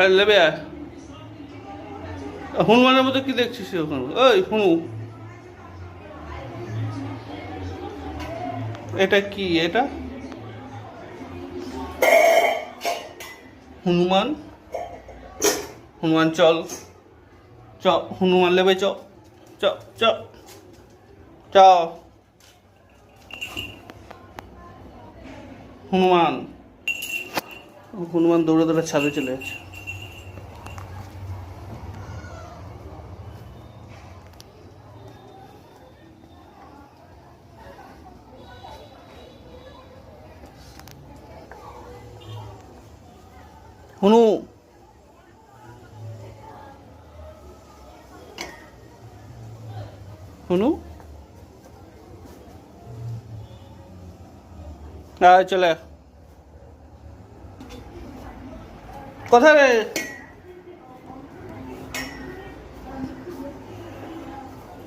লেবে আয় হনুমানের মতো কি দেখছিস ওখানে ওই হুনু। এটা কি, এটা? হনুমান? হনুমান, চল। চ, হনুমান লেবে চ। চ চ। চ। হনুমান। হনুমান দৌড়ে দৌড়ে ছাদে চলে যাচ্ছে। হুনু হুনু আয় চলে। কোথায় রে?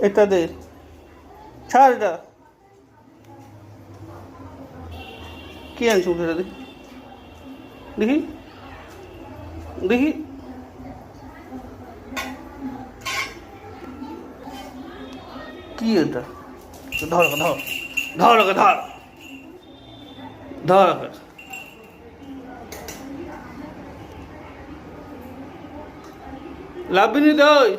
এটা ছাড় এটা। কি আনছো দেখি দেখি। দেখি। কি এটা? ধর ধর ধর ধর ধর। ওকে। দই।